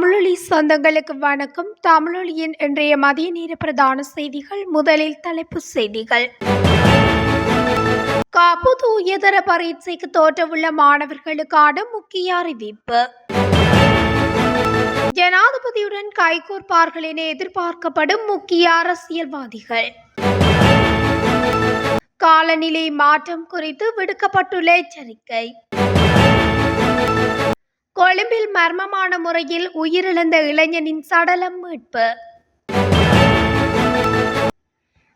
தமிழொலி சொந்தங்களுக்கு வணக்கம். தமிழொலியின் இன்றைய மதிய நேர பிரதான செய்திகள் முதலில் தலைப்புச் செய்திகள். காப்புது உயர்தர பரீட்சைக்கு தோற்றவுள்ள மாணவர்களுக்கான முக்கிய அறிவிப்பு. ஜனாதிபதியுடன் கைகோர்ப்பார்கள் என எதிர்பார்க்கப்படும் முக்கிய அரசியல்வாதிகள். காலநிலை மாற்றம் குறித்து விடுக்கப்பட்டுள்ள எச்சரிக்கை. கொழும்பில் மர்மமான முறையில் உயிரிழந்த இளைஞனின் சடலம் மீட்பு.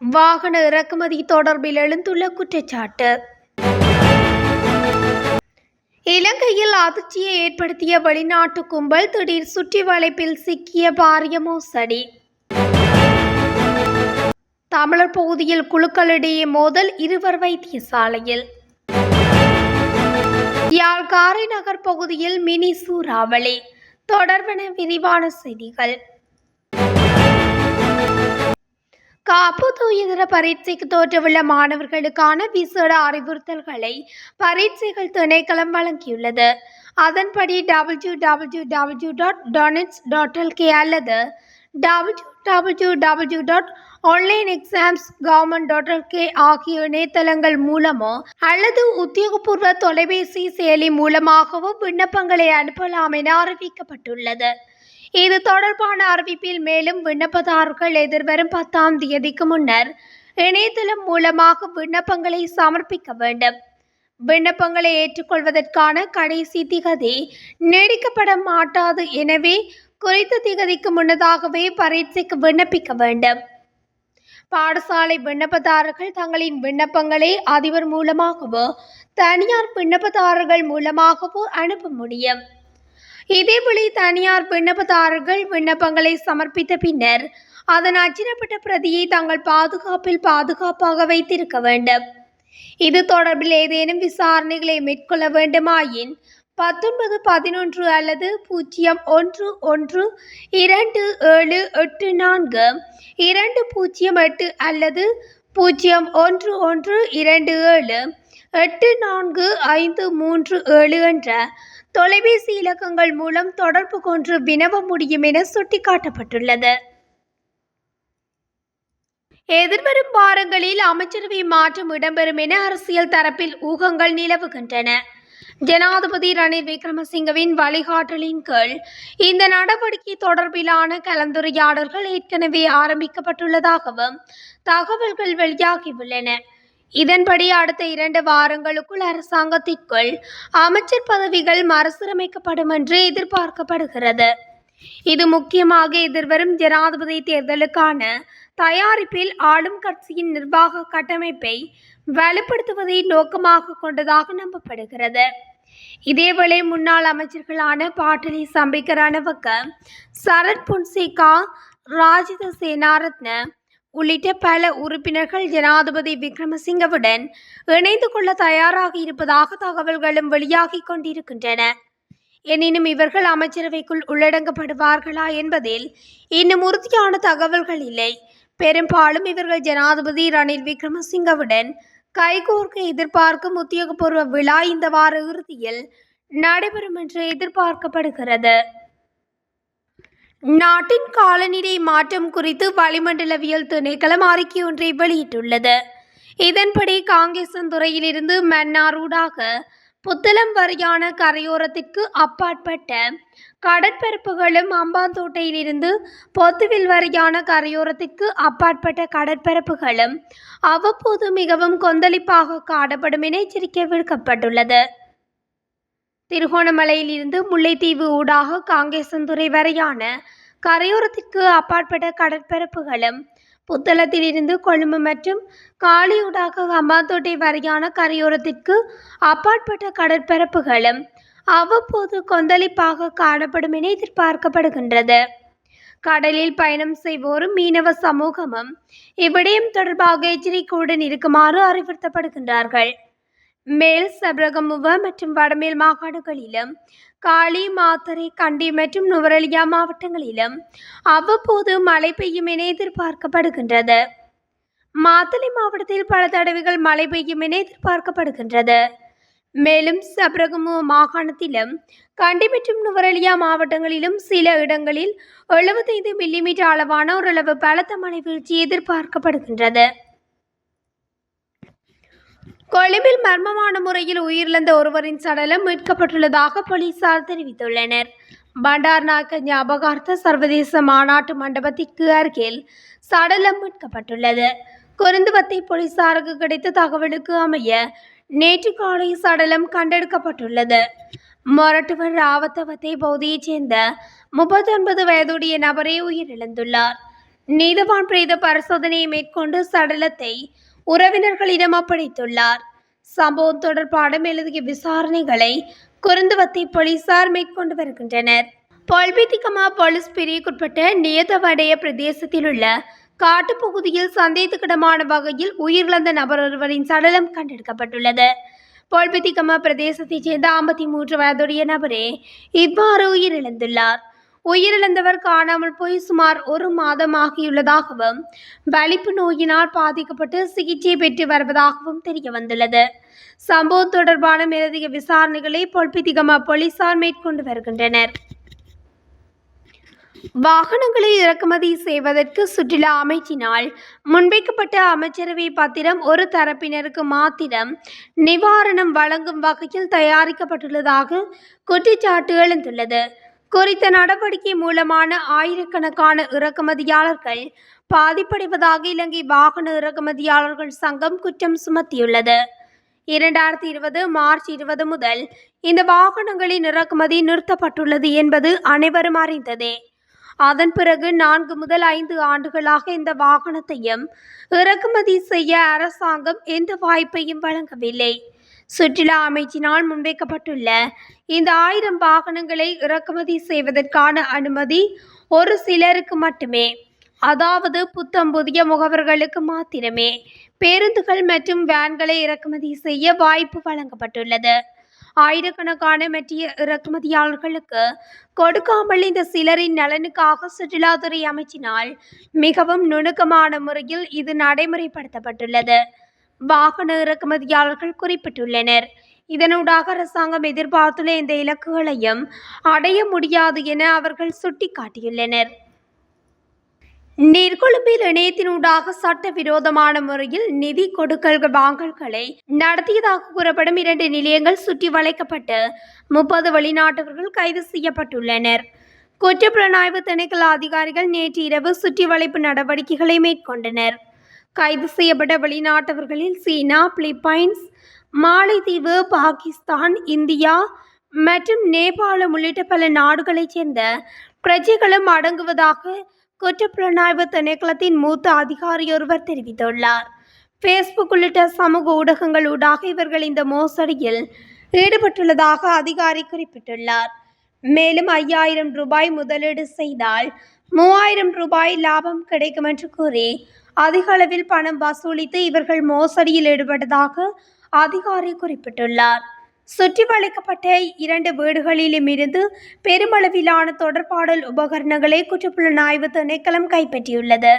வாகன இறக்குமதி தொடர்பில் எழுந்துள்ள குற்றச்சாட்டு. இலங்கையில் அதிர்ச்சியை ஏற்படுத்திய வெளிநாட்டு கும்பல் திடீர் சுற்றி வளைப்பில் சிக்கிய பாரிய மோசடி. தமிழர் பகுதியில் குழுக்களிடையே மோதல் இருவர் வைத்தியசாலையில். யாழ் காரைநகர் பகுதியில் மினி சூறாவளி தொடர்பென விரிவான செய்திகள். காப்புத்து இதர பரீட்சைக்கு தோற்றவுள்ள மாணவர்களுக்கான விசேட அறிவுறுத்தல்களை பரீட்சைகள் திணைக்களம் வழங்கியுள்ளது. அதன்படி W W W dot doenets dot LK அல்லது W W W dot online exams government dot K ஆகிய இணையதளங்கள் மூலமோ அல்லது உத்தியோகபூர்வ தொலைபேசி செயலி மூலமாகவோ விண்ணப்பங்களை அனுப்பலாம் என அறிவிக்கப்பட்டுள்ளது. இது தொடர்பான அறிவிப்பில் மேலும் விண்ணப்பதாரர்கள் எதிர்வரும் பத்தாம் தேதிக்கு முன்னர் இணையதளம் மூலமாக விண்ணப்பங்களை சமர்ப்பிக்க வேண்டும். விண்ணப்பங்களை ஏற்றுக்கொள்வதற்கான கடைசி திகதி நீடிக்கப்பட மாட்டாது. எனவே குறித்த திகதிக்கு முன்னதாகவே பரீட்சைக்கு விண்ணப்பிக்க வேண்டும். பாடசாலை விண்ணப்பதாரர்கள் தங்களின் விண்ணப்பங்களை அதிபர் மூலமாகவோ தனியார் விண்ணப்பதாரர்கள் மூலமாகவோ அனுப்ப முடியும். இதேபோல தனியார் விண்ணப்பதாரர்கள் விண்ணப்பங்களை சமர்ப்பித்த பின்னர் அதன் அச்சிடப்பட்ட பிரதியை தங்கள் பாதுகாப்பில் பாதுகாப்பாக வைத்திருக்க வேண்டும். இது தொடர்பில் ஏதேனும் விசாரணைகளை மேற்கொள்ள வேண்டுமாயின் பத்தொன்பது பதினொன்று அல்லது பூஜ்ஜியம் ஒன்று ஒன்று இரண்டு ஏழு எட்டு நான்கு இரண்டு பூஜ்ஜியம் எட்டு அல்லது பூஜ்ஜியம் ஒன்று ஒன்று இரண்டு ஏழு எட்டு நான்கு ஐந்து மூன்று ஏழு என்ற தொலைபேசி இலக்கங்கள் மூலம் தொடர்பு கொண்டு வினவ முடியும் என சுட்டிக்காட்டப்பட்டுள்ளது. எதிர்வரும் வாரங்களில் அமைச்சரவை மாற்றம் இடம்பெறும் என அரசியல் தரப்பில் ஊகங்கள் நிலவுகின்றன. ஜனாதிபதி ரணில் விக்ரமசிங்கவின் வழிகாட்டலின் கீழ் இந்த நடவடிக்கை தொடர்பிலான கலந்துரையாடல்கள் ஏற்கனவே ஆரம்பிக்கப்பட்டுள்ளதாகவும் தகவல்கள் வெளியாகியுள்ளன. இதன்படி அடுத்த இரண்டு வாரங்களுக்குள் அரசாங்கத்திற்குள் அமைச்சர் பதவிகள் மறுசீரமைக்கப்படும் என்று எதிர்பார்க்கப்படுகிறது. இது முக்கியமாக எதிர்வரும் ஜனாதிபதி தேர்தலுக்கான தயாரிப்பில் ஆளும் கட்சியின் நிர்வாக கட்டமைப்பை வலுப்படுத்துவதை நோக்கமாக கொண்டதாக நம்பப்படுகிறது. இதேவேளை முன்னாள் அமைச்சர்களான பாட்டலி சம்பிக்க ரணவக்க சரத் புன்சேகா ராஜித சேனாரத்ன உள்ளிட்ட பல உறுப்பினர்கள் ஜனாதிபதி விக்ரமசிங்கவுடன் இணைந்து கொள்ள தயாராக இருப்பதாக தகவல்களும் வெளியாகி கொண்டிருக்கின்றன. எனினும் இவர்கள் அமைச்சரவைக்குள் உள்ளடங்கப்படுவார்களா என்பதில் இன்னும் உறுதியான தகவல்கள் இல்லை. பெரும்பாலும் இவர்கள் ஜனாதிபதி ரணில் விக்ரமசிங்கவுடன் கைகோர்க்க எதிர்பார்க்கும் உத்தியோகபூர்வ விழா இந்த வார இறுதியில் நடைபெறும் என்று எதிர்பார்க்கப்படுகிறது. நாட்டின் காலநிலை மாற்றம் குறித்து வளிமண்டலவியல் திணைக்களம் அறிக்கை ஒன்றை வெளியிட்டுள்ளது. இதன்படி காங்கேசந்துறையிலிருந்து மன்னார் ஊடாக புத்தளம் வரையான கரையோரத்திற்கு அப்பாற்பட்ட கடற்பரப்புகளும் அம்பாந்தோட்டையிலிருந்து பொத்துவில் வரையான கரையோரத்திற்கு அப்பாற்பட்ட கடற்பரப்புகளும் அவ்வப்போது மிகவும் கொந்தளிப்பாக காணப்படும் என எச்சரிக்கை விடுக்கப்பட்டுள்ளது. திருகோணமலையிலிருந்து முல்லைத்தீவு ஊடாக காங்கேசந்துறை வரையான கரையோரத்திற்கு அப்பாற்பட்ட கடற்பரப்புகளும் புத்தளத்திலிருந்து கொழும்பு மற்றும் காலியூடாக ஹம்பாந்தோட்டை வரையான கரையோரத்திற்கு அப்பாற்பட்ட கடற்பரப்புகளும் அவ்வப்போது கொந்தளிப்பாக காணப்படும் என எதிர்பார்க்கப்படுகின்றது. கடலில் பயணம் செய்வோரும் மீனவ சமூகமும் இவ்விடயம் தொடர்பாக எச்சரிக்கையுடன் இருக்குமாறு அறிவுறுத்தப்படுகின்றார்கள். மேல் சபரகமுவ மற்றும் வடமேல் மாகாணங்களிலும் காளி மாத்தரை கண்டி மற்றும் நுவரெலியா மாவட்டங்களிலும் அவ்வப்போது மழை பெய்யும் என எதிர்பார்க்கப்படுகின்றது. மாத்தளை மாவட்டத்தில் பல தடவைகள் மழை பெய்யும் என எதிர்பார்க்கப்படுகின்றது. மேலும் சபரகமு மாகாணத்திலும் கண்டி மற்றும் நுவரெலியா மாவட்டங்களிலும் சில இடங்களில் எழுபத்தைந்து மில்லிமீட்டர் அளவான ஓரளவு பலத்த மழை வீழ்ச்சி எதிர்பார்க்கப்படுகின்றது. கொழும்பில் மர்மமான முறையில் உயிரிழந்த ஒருவரின் சடலம் மீட்கப்பட்டுள்ளதாக போலீசார் தெரிவித்துள்ளனர். பண்டார்நாயக்க ஞாபகார்த்த சர்வதேச மாநாட்டு மண்டபத்திற்கு அருகில் சடலம் மீட்கப்பட்டுள்ளது. குருந்துவத்தை போலீசாருக்கு கிடைத்த தகவலுக்கு அமைய நேற்று காலை சடலம் கண்டெடுக்கப்பட்டுள்ளது. மொரட்டுவர் ராவத்தவத்தை பகுதியைச் சேர்ந்த முப்பத்தி ஒன்பது வயதுடைய நபரே உயிரிழந்துள்ளார். நீதவான் பிரேத பரிசோதனையை மேற்கொண்டு சடலத்தை உறவினர்களிடம் ஒப்படைத்துள்ளார். சம்பவம் தொடர்பான மேலதிக விசாரணைகளை குருந்துவத்தை போலீசார் மேற்கொண்டு வருகின்றனர். பொல்பித்திகமா போலீஸ் பிரிவுக்குட்பட்ட நியதவடைய பிரதேசத்தில் உள்ள காட்டுப்பகுதியில் சந்தேகத்துக்கிடமான வகையில் உயிரிழந்த நபர் ஒருவரின் சடலம் கண்டெடுக்கப்பட்டுள்ளது. பொல்பித்திகமா பிரதேசத்தைச் சேர்ந்த ஐம்பத்தி மூன்று வயதுடைய நபரே இவ்வாறு உயிரிழந்துள்ளார். உயிரிழந்தவர் காணாமல் போய் சுமார் ஒரு மாதம் ஆகியுள்ளதாகவும் வலிப்பு நோயினால் பாதிக்கப்பட்டு சிகிச்சை பெற்று வருவதாகவும் தெரிய வந்துள்ளது சம்பவம் தொடர்பான மேலதிக விசாரணைகளை பொல்பிதிகம போலீசார் மேற்கொண்டு வருகின்றனர். வாகனங்களை இறக்குமதி செய்வதற்கு சுற்றுலா அமைச்சினால் முன்வைக்கப்பட்ட அமைச்சரவை பத்திரம் ஒரு தரப்பினருக்கு மாத்திரம் நிவாரணம் வழங்கும் வகையில் தயாரிக்கப்பட்டுள்ளதாக குற்றச்சாட்டு எழுந்துள்ளது. குறித்த நடவடிக்கை மூலமான ஆயிரக்கணக்கான இறக்குமதியாளர்கள் பாதிப்படைவதாக இலங்கை வாகன இறக்குமதியாளர்கள் சங்கம் குற்றம் சுமத்தியுள்ளது. இரண்டாயிரத்தி இருபது மார்ச் இருபது முதல் இந்த வாகனங்களின் இறக்குமதி நிறுத்தப்பட்டுள்ளது என்பது அனைவரும் அறிந்ததே. அதன் பிறகு நான்கு முதல் ஐந்து ஆண்டுகளாக இந்த வாகனத்தையும் இறக்குமதி செய்ய அரசாங்கம் எந்த வாய்ப்பையும் வழங்கவில்லை. சுற்றுலா அமைச்சினால் முன்வைக்கப்பட்டுள்ள இந்த ஆயிரம் வாகனங்களை இறக்குமதி செய்வதற்கான அனுமதி ஒரு சிலருக்கு மட்டுமே. அதாவது புத்தம் புதிய முகவர்களுக்கு மாத்திரமே. பேருந்துகள் மற்றும் வேன்களை இறக்குமதி செய்ய வாய்ப்பு வழங்கப்பட்டுள்ளது. ஆயிரக்கணக்கான மெட்டிய இறக்குமதியாளர்களுக்கு கொடுக்காமல் இந்த சிலரின் நலனுக்காக சுற்றுலாத்துறை அமைச்சினால் மிகவும் நுணுக்கமான முறையில் இது நடைமுறைப்படுத்தப்பட்டுள்ளது. வாகன இறக்குமதியாளர்கள் குறிப்பிட்டுள்ளனர். இதனூடாக அரசாங்கம் எதிர்பார்த்துள்ள இந்த இலக்குகளையும் அடைய முடியாது என அவர்கள் சுட்டிக்காட்டியுள்ளனர். நீர்கொழும்பில் இணையத்தினூடாக சட்டவிரோதமான முறையில் நிதி கொடுக்கல் வாங்கல்களை நடத்தியதாக கூறப்படும் இரண்டு நிலையங்கள் சுற்றி வளைக்கப்பட்டு முப்பது வெளிநாட்டவர்கள் கைது செய்யப்பட்டுள்ளனர். குற்றப்புலனாய்வு திணைக்கள அதிகாரிகள் நேற்று இரவு சுற்றி வளைப்பு நடவடிக்கைகளை மேற்கொண்டனர். கைது செய்யப்பட்ட வெளிநாட்டவர்களில் சீனா பிலிப்பைன்ஸ் மாலைதீவு பாகிஸ்தான் இந்தியா மற்றும் நேபாளம் உள்ளிட்ட பல நாடுகளைச் சேர்ந்த பிரஜைகளும் அடங்குவதாக குற்றப்புலனாய்வு திணைக்களத்தின் மூத்த அதிகாரியொருவர் தெரிவித்துள்ளார். ஃபேஸ்புக் உள்ளிட்ட சமூக ஊடகங்கள் ஊடாக இவர்கள் இந்த மோசடியில் ஈடுபட்டுள்ளதாக அதிகாரி குறிப்பிட்டுள்ளார். மேலும் ஐயாயிரம் ரூபாய் முதலீடு செய்தால் மூவாயிரம் ரூபாய் லாபம் கிடைக்கும் என்று கூறி அதிக அளவில் பணம் வசூலித்து இவர்கள் மோசடியில் ஈடுபட்டதாக அதிகாரி குறிப்பிட்டுள்ளார். சுற்றி வளைக்கப்பட்ட இரண்டு வீடுகளிலும் இருந்து பெருமளவிலான தொடர்பாடல் உபகரணங்களை குற்றப்புலனாய்வு திணைக்களம் கைப்பற்றியுள்ளது.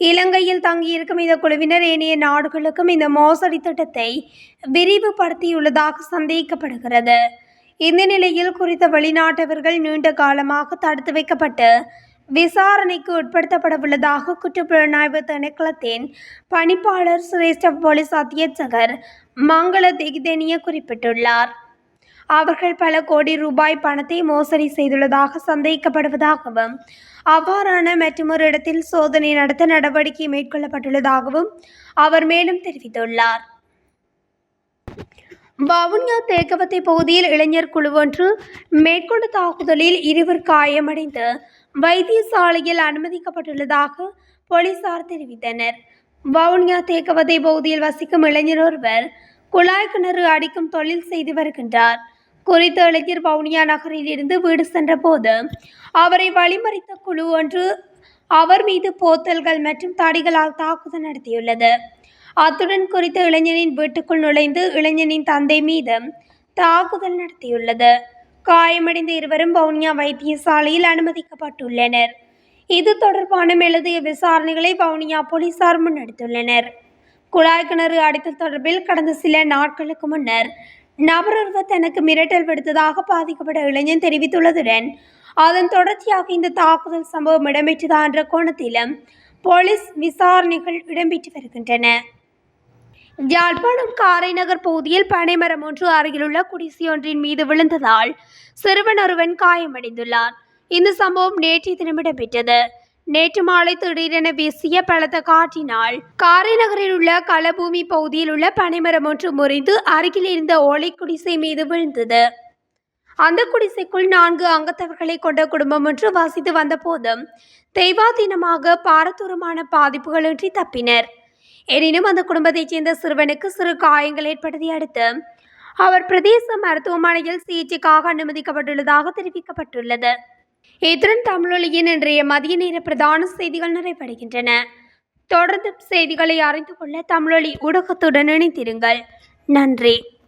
இலங்கையில் தங்கியிருக்கும் இந்த குழுவினர் ஏனைய நாடுகளுக்கும் இந்த மோசடி திட்டத்தை விரிவுபடுத்தியுள்ளதாக சந்தேகிக்கப்படுகிறது இந்த நிலையில் குறித்த வெளிநாட்டவர்கள் நீண்ட காலமாக தடுத்து வைக்கப்பட்டு விசாரணைக்கு உட்படுத்தப்படவுள்ளதாக குற்றப்புலனாய்வு திணைக்களத்தின் பணிப்பாளர் சிரேஷ்ட போலீஸ் அத்தியட்சகர் மங்கள திகிதேனிய குறிப்பிட்டுள்ளார். அவர்கள் பல கோடி ரூபாய் பணத்தை மோசடி செய்துள்ளதாக சந்தேகிக்கப்படுவதாகவும் அவ்வாறான மற்றொரு இடத்தில் சோதனை நடத்த நடவடிக்கை மேற்கொள்ளப்பட்டுள்ளதாகவும் அவர் மேலும் தெரிவித்துள்ளார். வவுனியா தேக்கவத்தை பகுதியில் இளைஞர் குழு ஒன்று மேற்கொண்ட தாக்குதலில் இருவர் காயமடைந்து வைத்தியசாலையில் அனுமதிக்கப்பட்டுள்ளதாக போலீசார் தெரிவித்தனர். வவுனியா தேக்கவதை பகுதியில் வசிக்கும் இளைஞர் ஒருவர் குழாய் கிணறு அடிக்கும் தொழில் செய்து வருகின்றார். குறித்த இளைஞர் வவுனியா நகரில் இருந்து வீடு சென்றபோது அவரை வழிமறித்த குழு ஒன்று அவர் மீது போத்தல்கள் மற்றும் தடிகளால் தாக்குதல் நடத்தியுள்ளது. அத்துடன் குறித்த இளைஞனின் வீட்டுக்குள் நுழைந்து இளைஞனின் தந்தை மீது தாக்குதல் நடத்தியுள்ளது. காயமடைந்த இருவரும் வவுனியா வைத்தியசாலையில் அனுமதிக்கப்பட்டுள்ளனர். இது தொடர்பான மேலதிக விசாரணைகளை வவுனியா போலீசார் முன்னெடுத்துள்ளனர். குழாய் கிணறு அடித்தல் தொடர்பில் கடந்த சில நாட்களுக்கு முன்னர் நபரொருவர் தனக்கு மிரட்டல் விடுத்ததாக பாதிக்கப்பட்ட இளைஞன் தெரிவித்துள்ளதுடன் அதன் தொடர்ச்சியாக இந்த தாக்குதல் சம்பவம் இடம்பெற்றதா என்ற கோணத்திலும் போலீஸ் விசாரணைகள் இடம்பெற்று வருகின்றன. யாழ்ப்பாணம் காரைநகர் பகுதியில் பனைமரம் ஒன்று அருகிலுள்ள குடிசையொன்றின் மீது விழுந்ததால் சிறுவன் ஒருவன் காயமடைந்துள்ளார் இந்த சம்பவம் நேற்று தினம் இடம்பெற்றது. நேற்று மாலை திடீரென வீசிய பலத்த காற்றினால் காரைநகரில் உள்ள களபூமி பகுதியில் உள்ள பனைமரம் ஒன்று முறிந்து அருகில் இருந்த ஓலை குடிசை மீது விழுந்தது. அந்த குடிசைக்குள் நான்கு அங்கத்தவர்களை கொண்ட குடும்பம் ஒன்று வசித்து வந்த போதும் தெய்வாதீனமாக பாரதூரமான பாதிப்புகளின்றி தப்பினர். எனினும் அந்த குடும்பத்தைச் சேர்ந்த சிறுவனுக்கு சிறு காயங்கள் ஏற்பட்டதை அடுத்து அவர் பிரதேச மருத்துவமனையில் சிகிச்சைக்காக அனுமதிக்கப்பட்டுள்ளதாக தெரிவிக்கப்பட்டுள்ளது. இத்துடன் தமிழொலியின் இன்றைய மதிய நேர பிரதான செய்திகள் நிறைவடைகின்றன. தொடர்ந்து செய்திகளை அறிந்து கொள்ள தமிழொலி ஊடகத்துடன் இணைந்திருங்கள். நன்றி.